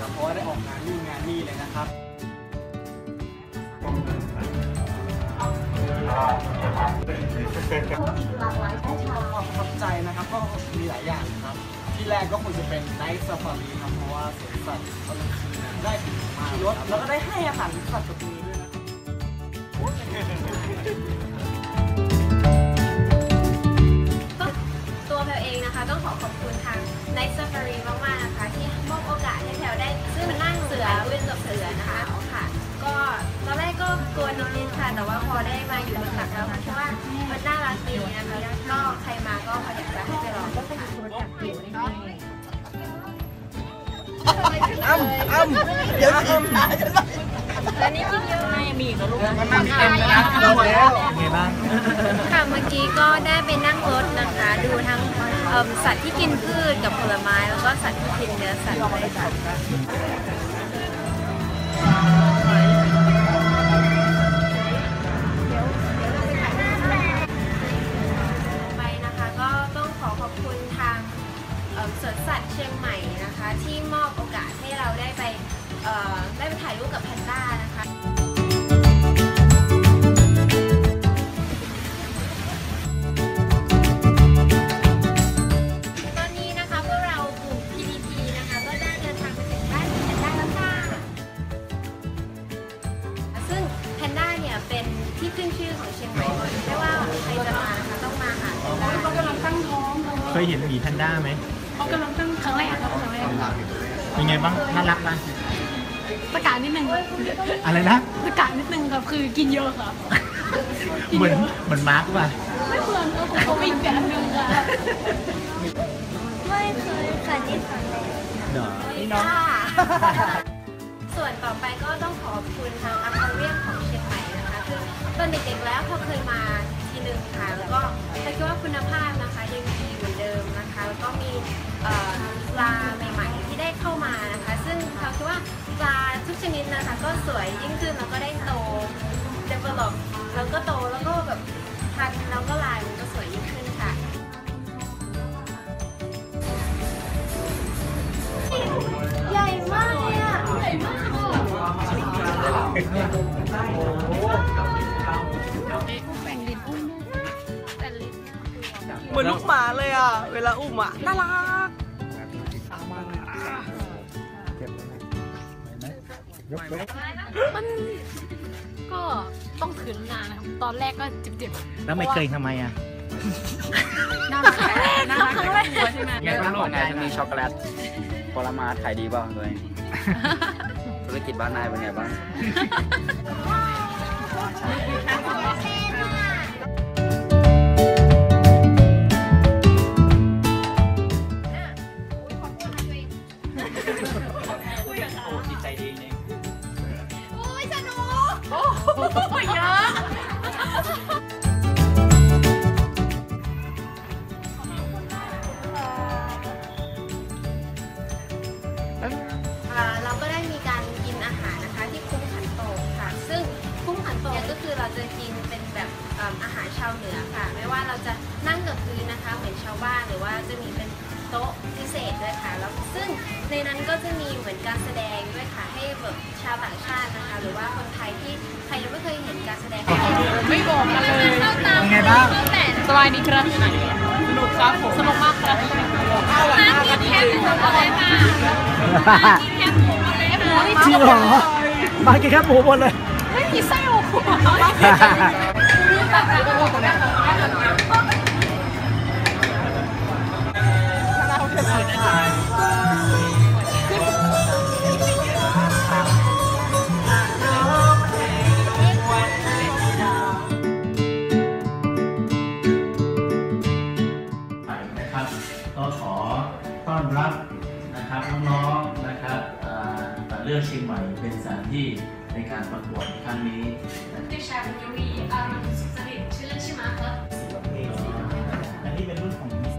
ครับ เพราะว่ได้ออกงานนู่นงานนี่เลยนะครับปอะทับใจนะครับก็มีหลายอย่างนะครับ ที่แรกก็คงจะเป็นไนท์ซาฟารีครับเพราะว่าสวนสัตว์ตอกลาได้ขี่รถแล้วก็ได้ให้อาหารสัตว์กับมือด้วยนะ ค่ะ แต่ว่าพอได้มาอยู่บนตักแล้วคิดว่ามันน่ารักดีนะคะก็ใครมาก็อยากจะให้ไปลองค่ะอ้ำอ้ำเดี๋ยวอ้ำแล้วนี่กินเยอะไหมมีก็ลูกมันมาเต็มเลยนะเราแล้วไงบ้างค่ะเมื่อกี้ก็ได้ไปนั่งรถนะคะ ดูทั้งสัตว์ที่กินพืชกับผลไม้แล้วก็สัตว์ที่กินเนื้อสัตว์ด้วยค่ะ อิ่มสวนสัตว์เชียงใหม่นะคะ ที่มอบโอกาสให้เราได้ไปได้ไปถ่ายรูปกับแพนด้านะคะตอนนี้นะคะพวกเรากลุ่ม PDP นะคะก็ได้เดินทางมาถึงบ้านแพนด้าแล้วค่ะซึ่งแพนด้าเนี่ยเป็นที่ขึ้นชื่อของเชียงใหม่ไม่ว่าใครจะมานะคะต้องมาหาแพนด้าเขากำลังตั้งท้องเลยเคยเห็นหมีแพนด้าไหม เขากำลังตั้งครั้งแรกครับครั้งแรกเป็นไงบ้างน่ารักปะตะการนิดนึงอะไรนะตะการนิดนึงครับคือกินเยอะครับเหมือนเหมือนมาร์กป่ะไม่เหมือนครับผมเขาอีกแบบนึงครับไม่เคยค่ะที่ครั้งแรกเดี๋ยวค่ะส่วนต่อไปก็ต้องขอบคุณทางอควาเรียมของเชียงใหม่นะคะคือตอนเด็กๆแล้วเขาเคยมา ขึ้นแล้วก็ได้โต develop แล้วก็โตแล้วก็แบบพันธุ์แล้วก็ลายมันก็สวยยิ่งขึ้นค่ะ ใหญ่มากเลยอะใหญ่มากเหมือนลูกหมาเลยอะ เวลาอุ้มอะ น่ารัก มันก็ต้องขืนนานนะครับ ตอนแรกก็เจ็บแล้วไม่เกรงทำไมอะๆน่ารักครั้งแรกนะครั้งแรกใช่ไหมไงบ้างของนายมีช็อกโกแลตผลไม้ขายดีบ้างตัวเองธุรกิจบ้านนายเป็นไงบ้างจิตใจดีเนี่ย เยอะ อ่าเราก็ได้มีการกินอาหารนะคะที่คุ้มขันโตกค่ะ ซึ่งคุ้มขันโตกก็คือเราจะกินเป็นแบบเอิ่มอาหารชาวเหนือค่ะ ไม่ว่าเราจะนั่งกับพื้นนะคะ เหมือนชาวบ้านหรือว่าจะมีเป็น โต๊ะพิเศษด้วยค่ะ แล้วซึ่งในนั้นก็จะมีเหมือนการแสดงด้วยค่ะ ให้แบบชาวต่างชาตินะคะ หรือว่าคนไทยที่ใครยังไม่เคยเห็นการแสดงไม่บอกกันเลยเป็นไงบ้างสบายดีครับสนุกครับผมสนุกมากครับแค่เป็นอะไรค่ะจริงเหรอมากินแค่หมูหมดเลยไม่มีไส้โอ้โหนะครั อนรับนะครับน้องๆนะครับอ่าแต่เลือกเชียงใหม่เป็นสถานที่ในการประกวดครั้งนี้นะครับดิฉันยุวีอารมณ์สุขสนิทชื่อเล่นชื่อมาร์คครับอันนี้เป็นรุ่นของมิส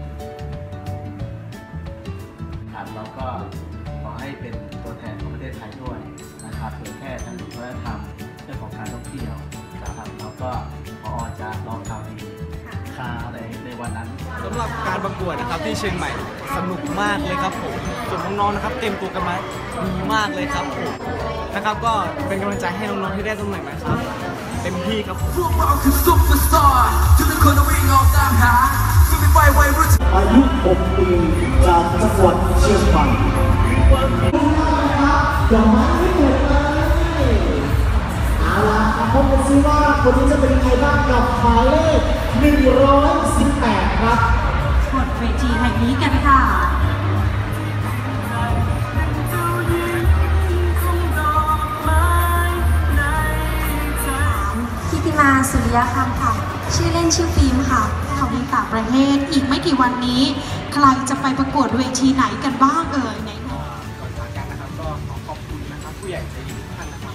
ครับแล้วก็ขอให้เป็นตัวแทนของประเทศไทยด้วยนะครับเผยแพร่ทางวัฒนธรรมเรื่องของการท่องเที่ยวนะครับแล้วก็พอจะลองทำ หรับการประกวดนะครับที่เชียงใหม่สนุกมากเลยครับผมส่วนน้องๆนะครับ เต็มตัวกันมาดีมากเลยครับผมนะครับก็เป็นกำลังใจให้น้องๆที่ได้ตำแหน่งนะครับเต็มที่ครับผมพวกเราคือซุปเปอร์สตาร์ทุกคนต้องวิ่งออกตามหาไม่มีไฟไว้รุ่นอายุ 6 ปีจากจังหวัดเชียงใหม่ดอกไม้ไม่หมดเลยเอาล่ะมาพบกันซิว่าคนนี้จะเป็นใครบ้างกับหมายเลข118 ครับ นเวทีแห่งนี้กันค่ะพิติมาสุริยคำค่ะ ชื่อเล่นชื่อฟิล์มค่ะของต่างประเทศ อีกไม่กี่วันนี้ ใครจะไปประกวดเวทีไหนกันบ้างเอ่ยไหนก่อนจากกันนะครับก็ขอขอบคุณนะครับผู้ใหญ่ใจดีทุกท่านนะครับ